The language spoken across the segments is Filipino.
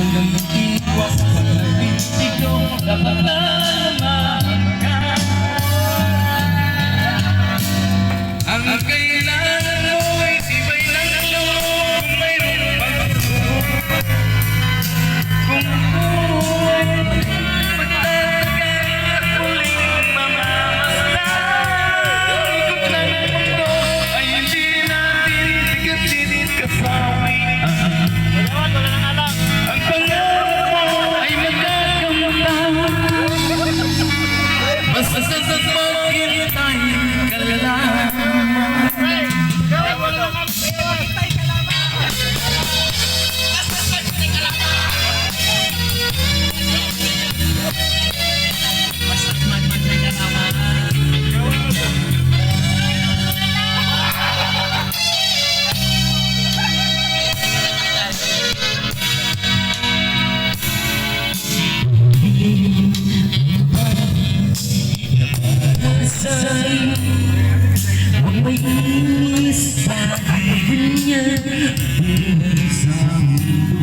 Kung ang iwas, pag-alit ikaw, Basta sa maghintay ka huwag may inis sa kanya Buhay sa mundo,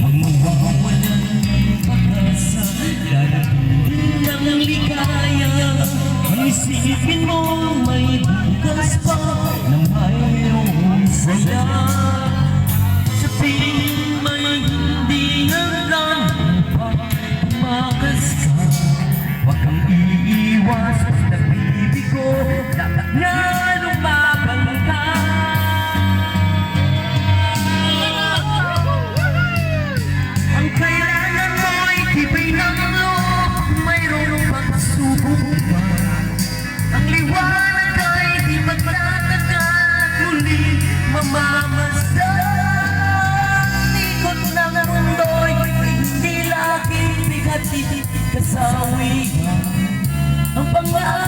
huwag mawawalan ng pag-asa Darating ng ang may bukas pa Na mayroong saya Sa piling may hindi alam pa Tumakas ka Huwag kang iiwas Basta bigat Kasawihan ang pangarap